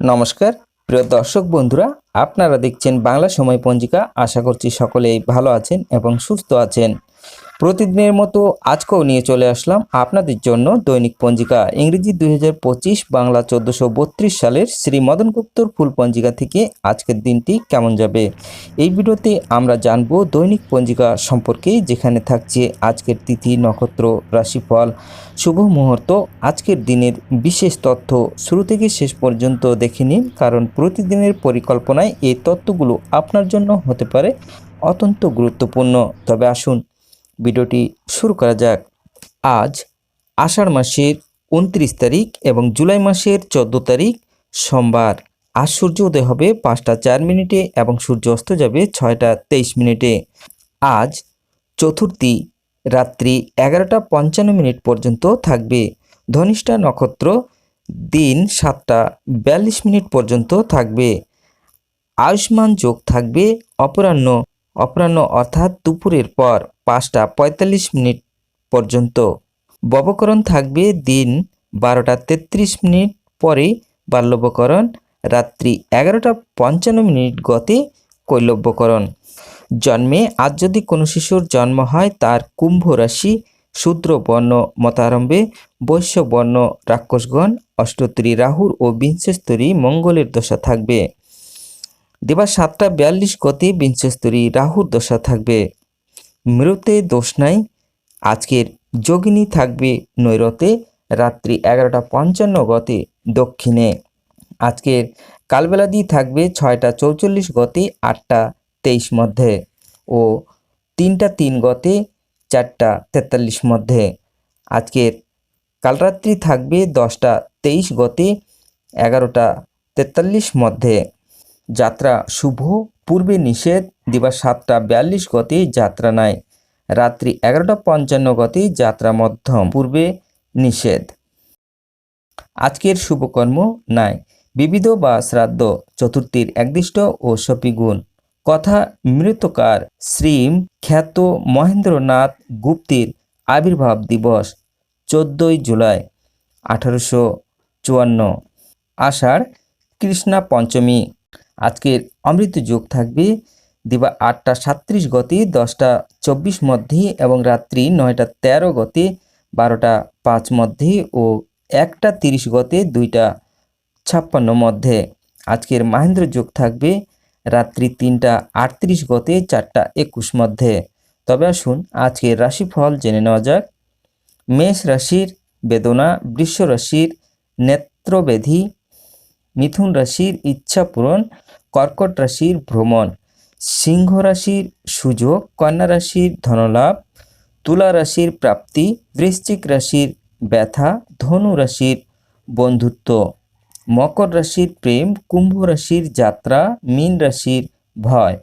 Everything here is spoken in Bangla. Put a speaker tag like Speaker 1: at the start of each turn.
Speaker 1: নমস্কার। প্রিয় দর্শক বন্ধুরা, আপনারা দেখছেন বাংলা সময় পঞ্জিকা। আশা করছি সকলেই ভালো আছেন এবং সুস্থ আছেন। প্রতিদিনের মতো আজকেও নিয়ে চলে আসলাম আপনাদের জন্য দৈনিক পঞ্জিকা। ইংরেজি দুই হাজার পঁচিশ, বাংলা চোদ্দোশো সালের শ্রী মদন গুপ্তর ফুল পঞ্জিকা থেকে আজকের দিনটি কেমন যাবে? এই ভিডিওতে আমরা জানব দৈনিক পঞ্জিকা সম্পর্কে, যেখানে থাকছে আজকের তিথি, নক্ষত্র, রাশিফল। শুভ মুহূর্ত, আজকের দিনের বিশেষ তথ্য। শুরু থেকে শেষ পর্যন্ত দেখে নিন, কারণ প্রতিদিনের পরিকল্পনায় এই তথ্যগুলো আপনার জন্য হতে পারে অত্যন্ত গুরুত্বপূর্ণ। তবে আসুন ভিডিওটি শুরু করা যাক। আজ আষাঢ় মাসের উনত্রিশ তারিখ এবং জুলাই মাসের চোদ্দ তারিখ সোমবার। আজ সূর্য উদয় হবে পাঁচটা চার মিনিটে এবং সূর্য অস্ত যাবে ছয়টা তেইশ মিনিটে। আজ চতুর্থী রাত্রি এগারোটা পঞ্চান্ন মিনিট পর্যন্ত থাকবে। ধনিষ্ঠা নক্ষত্র দিন সাতটা বিয়াল্লিশ মিনিট পর্যন্ত থাকবে। আয়ুষ্মান যোগ থাকবে অপরাহ্ন অপরাহ্ন অর্থাৎ দুপুরের পর পাঁচটা পঁয়তাল্লিশ মিনিট পর্যন্ত। ববকরণ থাকবে দিন বারোটা তেত্রিশ মিনিট পরে বাল্যবকরণ, রাত্রি এগারোটা পঞ্চান্ন মিনিট গতে কৈলব্যকরণ। জন্মে আজ যদি কোনো শিশুর জন্ম হয়, তার কুম্ভ রাশি শূদ্র বর্ণ মতারম্ভে বৈশ্য বর্ণ রাক্ষসগণ, অষ্টত্রী রাহুর ও বিংশস্তরী মঙ্গলের দশা থাকবে। দিবা সাতটা বিয়াল্লিশ গতি বিংশস্তরী রাহুর দশা থাকবে। মৃতে দোষ নাই, আজকের যোগিনী থাকবে নৈরতে, রাত্রি এগারোটা পঞ্চান্ন গতে দক্ষিণে। আজকের কালবেলাদি থাকবে ছয়টা চৌচল্লিশ গতে, আটটা তেইশ মধ্যে ও তিনটা তিন গতে, চারটা তেতাল্লিশ মধ্যে। আজকের কালরাত্রি থাকবে দশটা তেইশ গতে, এগারোটা তেতাল্লিশ মধ্যে। যাত্রা শুভ, পূর্বে নিষেধ দিবা সাতটা বিয়াল্লিশ গতি যাত্রা নাই। রাত্রি এগারোটা পঞ্চান্ন গতি যাত্রা মধ্যম, পূর্বে নিষেধ। আজকের শুভকর্ম নাই। বিবিধ বা শ্রাদ্ধ, চতুর্থীর একদিষ্ট ও সপিগুণ। কথা মৃতকার শ্রীম খ্যাত মহেন্দ্রনাথ গুপ্তির আবির্ভাব দিবস, চোদ্দোই জুলাই, আঠারোশো চুয়ান্ন। আষাঢ় কৃষ্ণা পঞ্চমী। আজকের অমৃত যোগ থাকবে দিবা আটটা সাত্রিশ গতি, দশটা চব্বিশ মধ্যে এবং রাত্রি নয়টা তেরো গতি, বারোটা পাঁচ মধ্যে ও একটা তিরিশ গতে, দুইটা ছাপ্পান্ন মধ্যে। আজকের মাহেন্দ্র যোগ থাকবে রাত্রি তিনটা আটত্রিশ গতে, চারটা একুশ মধ্যে। তবে আসুন আজকের রাশিফল জেনে নেওয়া যাক। মেষ রাশির বেদনা, বৃষ রাশির নেত্রবেধি, মিথুন রাশির ইচ্ছা পূরণ কর্কট রাশির ভ্রমণ, সিংহ রাশির সুযোগ, কন্যা রাশির ধনলাভ, তুলা রাশির প্রাপ্তি, বৃশ্চিক রাশির ব্যথা, ধনু রাশির বন্ধুত্ব, মকর রাশির প্রেম, কুম্ভ রাশির যাত্রা, মীন রাশির ভয়।